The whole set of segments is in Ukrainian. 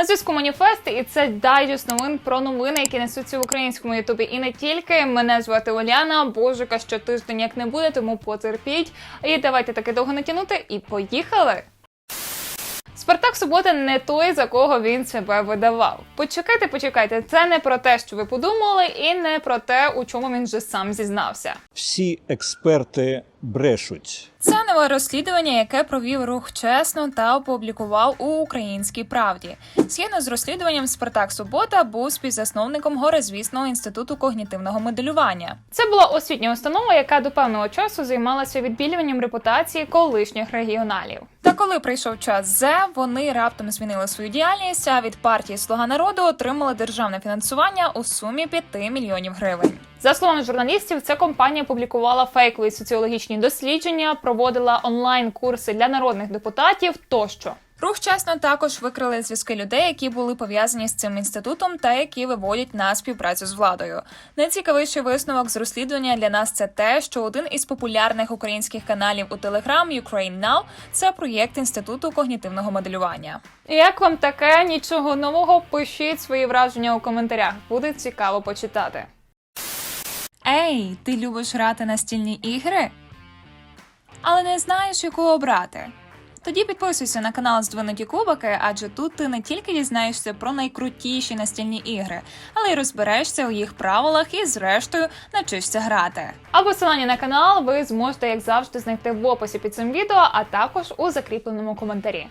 На зв'язку маніфест, і це дайджест новин про новини, які несуться в українському Ютубі. І не тільки мене звати Оляна. Божика що тиждень як не буде, тому потерпіть. І давайте таки довго не. І поїхали. Спартак Субота не той, за кого він себе видавав. Почекайте, почекайте, це не про те, що ви подумали, і не про те, у чому він вже сам зізнався. Всі експерти брешуть. Це нове розслідування, яке провів рух чесно та опублікував у Українській правді. Згідно з розслідуванням, Спартак Субота був співзасновником горизвісного інституту когнітивного моделювання. Це була освітня установа, яка до певного часу займалася відбілюванням репутації колишніх регіоналів. Та коли прийшов час зе, вони раптом змінили свою діяльність, а від партії Слуга народу отримали державне фінансування у сумі 5 мільйонів гривень. За словами журналістів, ця компанія публікувала фейкові соціологічні дослідження, проводила онлайн-курси для народних депутатів тощо. Рух чесно також викрили зв'язки людей, які були пов'язані з цим інститутом та які виводять на співпрацю з владою. Найцікавіший висновок з розслідування для нас це те, що один із популярних українських каналів у Telegram Ukraine Now – це проєкт інституту когнітивного моделювання. Як вам таке? Нічого нового? Пишіть свої враження у коментарях. Буде цікаво почитати. Ей, ти любиш грати настільні ігри? Але не знаєш, яку обрати. Тоді підписуйся на канал Здвинуті Кубики, адже тут ти не тільки дізнаєшся про найкрутіші настільні ігри, але й розберешся у їх правилах і, зрештою, навчишся грати. А посилання на канал ви зможете, як завжди, знайти в описі під цим відео, а також у закріпленому коментарі.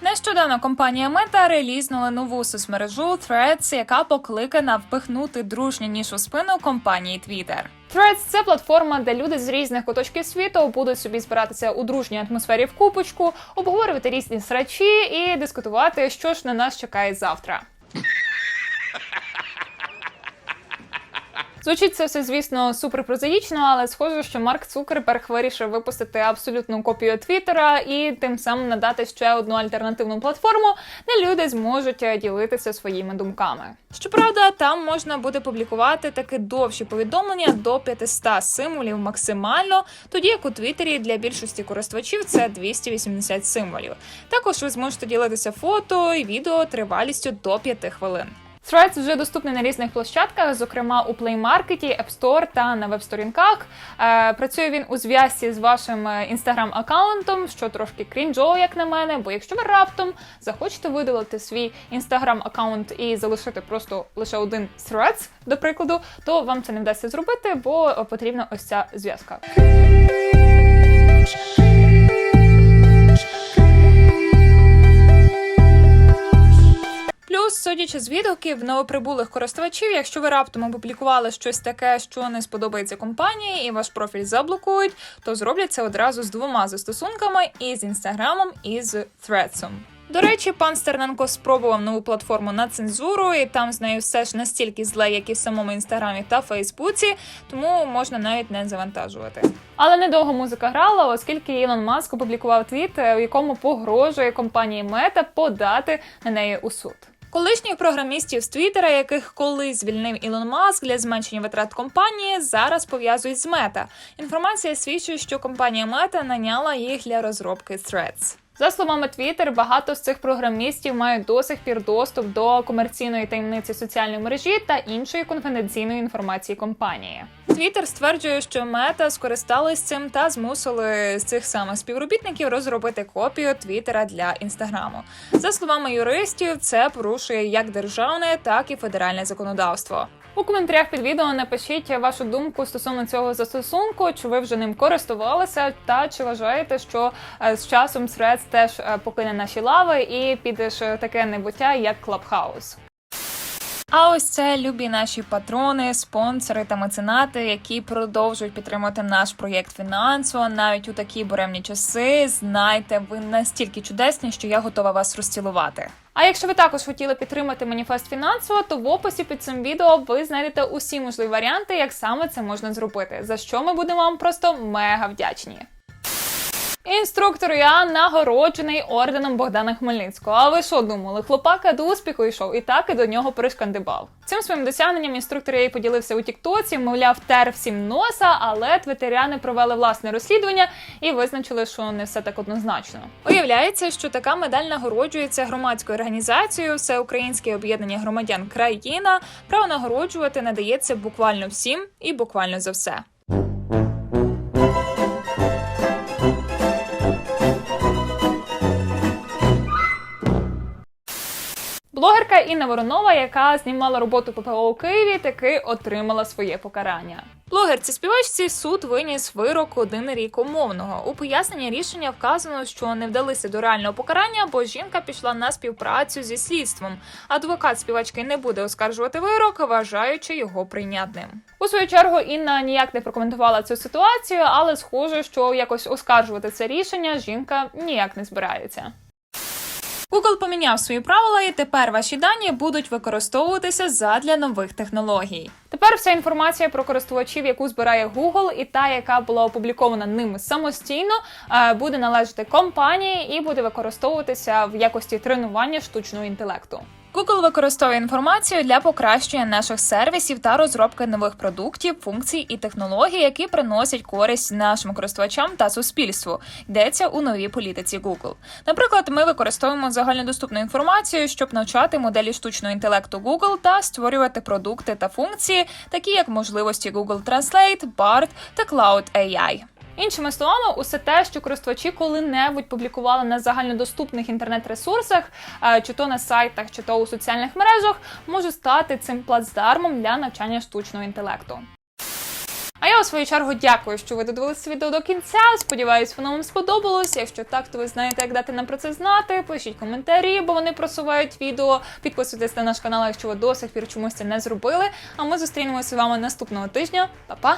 Нещодавно компанія Meta релізнула нову соцмережу Threads, яка покликана впихнути дружню ніж у спину компанії Twitter. Threads – це платформа, де люди з різних куточків світу будуть собі збиратися у дружній атмосфері в купочку, обговорювати різні срачі і дискутувати, що ж на нас чекає завтра. Звучить це все, звісно, супер прозаїчно, але схоже, що Марк Цукерберг вирішив випустити абсолютну копію Твіттера і тим самим надати ще одну альтернативну платформу, де люди зможуть е, ділитися своїми думками. Щоправда, там можна буде публікувати таки довші повідомлення до 500 символів максимально, тоді як у Твіттері для більшості користувачів це 280 символів. Також ви зможете ділитися фото і відео тривалістю до 5 хвилин. Threads вже доступний на різних площадках, зокрема у Play Market, App Store та на веб-сторінках. Е, працює він у зв'язці з вашим інстаграм-аккаунтом, що трошки крінжово, як на мене. Бо якщо ви раптом захочете видалити свій інстаграм-аккаунт і залишити просто лише один Threads, до прикладу, то вам це не вдасться зробити, бо потрібна ось ця зв'язка. Судячи з відгуків новоприбулих користувачів, якщо ви раптом опублікували щось таке, що не сподобається компанії, і ваш профіль заблокують, то зроблять це одразу з двома застосунками: і з інстаграмом, і з Threads. До речі, пан Стерненко спробував нову платформу на цензуру, і там з нею все ж настільки зле, як і в самому інстаграмі та Фейсбуці, тому можна навіть не завантажувати. Але недовго музика грала, оскільки Ілон Маск опублікував твіт, в якому погрожує компанії Мета подати на неї у суд. Колишніх програмістів з Твіттера, яких колись звільнив Ілон Маск для зменшення витрат компанії, зараз пов'язують з Мета. Інформація свідчить, що компанія Мета наняла їх для розробки Threads. За словами Twitter, багато з цих програмістів мають до сих пір доступ до комерційної таємниці соціальної мережі та іншої конфіденційної інформації компанії. Twitter стверджує, що Мета скористались цим та змусили з цих самих співробітників розробити копію Твіттера для інстаграму. За словами юристів, це порушує як державне, так і федеральне законодавство. У коментарях під відео напишіть вашу думку стосовно цього застосунку, чи ви вже ним користувалися, та чи вважаєте, що е, з часом Threads теж е, покине наші лави і підеш таке небуття, як Clubhouse. А ось це любі наші патрони, спонсори та меценати, які продовжують підтримувати наш проєкт фінансово навіть у такі буремні часи. Знайте, ви настільки чудесні, що я готова вас розцілувати. А якщо ви також хотіли підтримати маніфест фінансово, то в описі під цим відео ви знайдете усі можливі варіанти, як саме це можна зробити. За що ми будемо вам просто мега вдячні. Інструктор я нагороджений орденом Богдана Хмельницького. А ви що думали? Хлопака до успіху йшов і так і до нього пришкандибав. Цим своїм досягненням інструктор й поділився у Тіктоці, мовляв, тер всім носа, але твітеряни провели власне розслідування і визначили, що не все так однозначно. Уявляється, що така медаль нагороджується громадською організацією Всеукраїнське об'єднання громадян країна. Право нагороджувати надається буквально всім і буквально за все. Інна Воронова, яка знімала роботу ППО у Києві, таки отримала своє покарання. Блогерці співачці суд виніс вирок один рік умовного. У поясненні рішення вказано, що не вдалися до реального покарання, бо жінка пішла на співпрацю зі слідством. Адвокат співачки не буде оскаржувати вирок, вважаючи його прийнятним. У свою чергу Інна ніяк не прокоментувала цю ситуацію, але схоже, що якось оскаржувати це рішення жінка ніяк не збирається. Google поміняв свої правила, і тепер ваші дані будуть використовуватися задля нових технологій. Тепер вся інформація про користувачів, яку збирає Google, і та, яка була опублікована ними самостійно, е, буде належати компанії і буде використовуватися в якості тренування штучного інтелекту. Google використовує інформацію для покращення наших сервісів та розробки нових продуктів, функцій і технологій, які приносять користь нашим користувачам та суспільству. Йдеться у новій політиці Google. Наприклад, ми використовуємо загальнодоступну інформацію, щоб навчати моделі штучного інтелекту Google та створювати продукти та функції, такі як можливості Google Translate, BART та Cloud AI. Іншими словами, усе те, що користувачі коли-небудь публікували на загальнодоступних інтернет-ресурсах, е, чи то на сайтах, чи то у соціальних мережах, може стати цим плацдармом для навчання штучного інтелекту. А я у свою чергу дякую, що ви додивилися відео до кінця. Сподіваюсь, воно вам сподобалось. Якщо так, то ви знаєте, як дати нам про це знати. Пишіть коментарі, бо вони просувають відео. Підписуйтесь на наш канал, якщо ви до сих пір чомусь це не зробили. А ми зустрінемося з вами наступного тижня. Па-па!